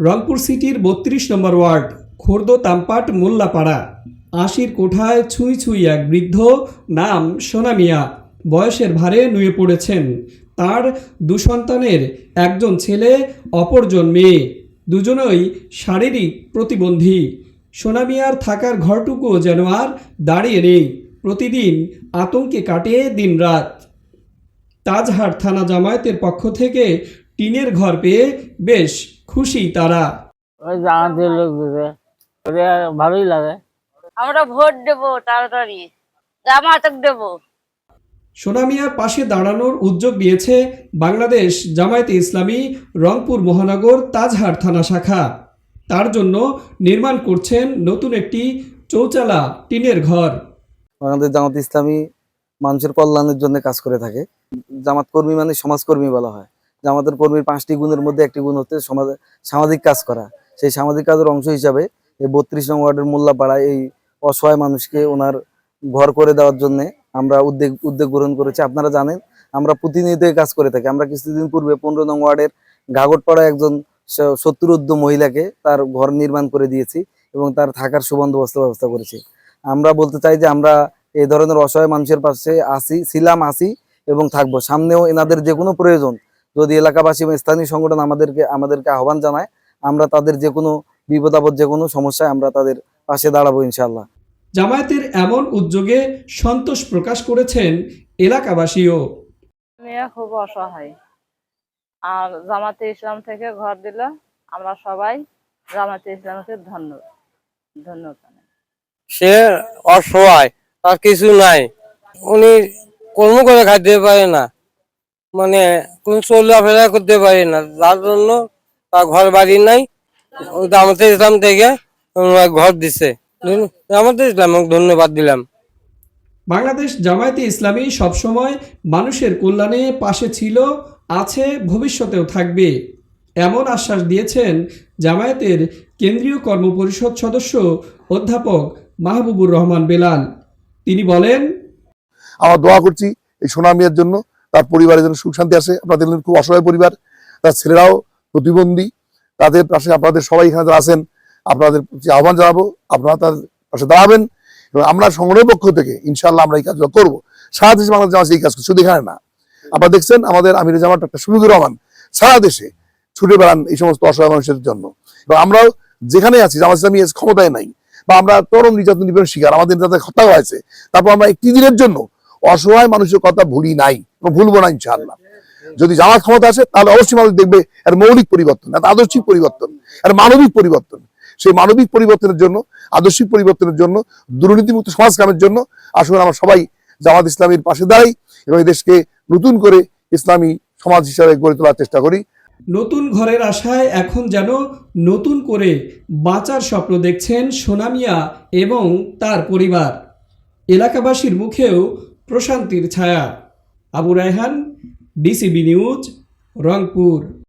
রংপুর সিটির বত্রিশ নম্বর ওয়ার্ড, খোর্দ তামপাট মোল্লাপাড়া। আশির কোঠায় ছুঁই ছুঁই এক বৃদ্ধ, নাম সোনা মিয়া। বয়সের ভারে নুয়ে পড়েছেন। তার দু সন্তানের একজন ছেলে, অপরজন মেয়ে। দুজনই শারীরিক প্রতিবন্ধী। সোনা মিয়ার থাকার ঘরটুকু যেন আর দাঁড়িয়ে নেই। প্রতিদিন আতঙ্কে কাটে দিনরাত। তাজহাট থানা জামায়াতের পক্ষ থেকে টিনের ঘর পেয়ে বেশ খুশি তারা। ওই জামাতের লোক দিবে ওরে ভালোই লাগে। আমরা ভোট দেব তাড়াতাড়ি। জামাতক দেব। সোনামিয়ার পাশে দাঁড়ানোর উদ্যোগ নিয়েছে বাংলাদেশ জামায়াতে ইসলামী রংপুর মহানগর তাজহার থানা শাখা। তার জন্য নির্মাণ করছেন নতুন একটি চৌচালা টিনের ঘর। বাংলাদেশ জামাত ইসলামী মানুষের কল্যাণের জন্য কাজ করে থাকে। জামাত কর্মী মানে সমাজকর্মী বলা হয়। জামাতের কর্মীর পাঁচটি গুণের মধ্যে একটি গুণ হচ্ছে সমাজ সামাজিক কাজ করা। সেই সামাজিক কাজের অংশ হিসাবে এই বত্রিশ নং ওয়ার্ডের মোল্লাপাড়ায় এই অসহায় মানুষকে ওনার ঘর করে দেওয়ার জন্য আমরা উদ্যোগ উদ্যোগ গ্রহণ করেছি। আপনারা জানেন, আমরা প্রতিনিয়ত কাজ করে থাকি। আমরা কিছুদিন পূর্বে পনেরো নং ওয়ার্ডের ঘাগটপাড়া একজন সত্তরোদ্ধ মহিলাকে তার ঘর নির্মাণ করে দিয়েছি এবং তার থাকার সুবন্দোবস্ত ব্যবস্থা করেছি। আমরা বলতে চাই যে আমরা এই ধরনের অসহায় মানুষের পাশে আসি, ছিলাম, আসি এবং থাকব। সামনেও এনাদের যে কোনো প্রয়োজন যদি এলাকাবাসী এবং স্থানীয় সংগঠন আমাদেরকে আমাদেরকে আহ্বান জানায় আমরা তাদের যে কোনো বিপদ আপদ যে কোনো সমস্যায় আমরা তাদের পাশে দাঁড়াবো ইনশাল্লাহ জামায়াতের এমন উদ্যোগে সন্তোষ প্রকাশ করেছেন এলাকাবাসীও। মেয়ে খুব অসহায়। আর জামাতে ইসলাম থেকে ঘর দিল। আমরা সবাই জামাতে ইসলামকে ধন্য ধন্যবাদ সে অসহায় তার কিছু নাই। উনি কর্ম করে খাইতে পারে না। মানে কোন চলাফেরা করতে পারি না। যার জন্য তার ঘর বাড়ি নাই। জামাতে ইসলাম থেকে ঘর দিছে। জামাতে ইসলাম ধন্যবাদ দিলাম। বাংলাদেশ জামায়াতে ইসলামী সবসময় মানুষের কল্যাণে পাশে ছিল আছে ভবিষ্যতেও থাকবে। এমন আশ্বাস দিয়েছেন জামায়াতের কেন্দ্রীয় কর্মপরিষদ সদস্য অধ্যাপক মাহবুবুর রহমান বেলাল। তিনি বলেন আমরা দোয়া করছি এই সোনা মিয়ার জন্য। তার পরিবারের জন্য সুখ শান্তি আসে আপনাদের খুব অসহায় পরিবার, তার ছেলেরাও প্রতিবন্ধী, তাদের পাশে আপনাদের সবাই এখানে যারা আছেন, আপনাদের আহ্বান জানাব, আপনারা তার পাশে দাঁড়াবেন এবং আমরা সংগ্রহের পক্ষ থেকে ইনশাল্লাহ আমরা এই কাজগুলো করব। সারা দেশে বাংলাদেশ জামাত এই কাজ করছে শুধু এখানে না। আপনারা দেখছেন আমাদের আমির জামাত ডক্টর শফিকুর রহমান সারা দেশে ছুটে বেড়ান এই সমস্ত অসহায় মানুষের জন্য। এবং আমরাও যেখানে আছি, জামাত ইসলামী ক্ষমতায় নাই, বা আমরা চরম নির্যাতন নিপীড়ন শিকার, আমাদের যাদের হত্যা হয়েছে, তারপর আমরা একটি দিনের জন্য অসহায় মানুষের কথা ভুলি নাই ভুলবো না ইনশাআল্লাহ। যদি জামাত ক্ষমতা আসে তাহলে অবশ্যই মানুষ দেখবে এর মৌলিক পরিবর্তন, এর আদর্শিক পরিবর্তন, এর মানবিক পরিবর্তন। সেই মানবিক পরিবর্তনের জন্য, আদর্শিক পরিবর্তনের জন্য, দুর্নীতিমুক্ত সমাজ কামের জন্য আসলে আমরা সবাই জামাত ইসলামীর পাশে দাঁড়াই এবং দেশকে নতুন করে ইসলামী সমাজ হিসাবে গড়ে তোলার চেষ্টা করি। নতুন ঘরের আশায় এখন যেন নতুন করে বাঁচার স্বপ্ন দেখছেন সোনামিয়া এবং তার পরিবার। এলাকাবাসীর মুখেও প্রশান্তির ছায়া। Abu Raihan DCB news Rangpur.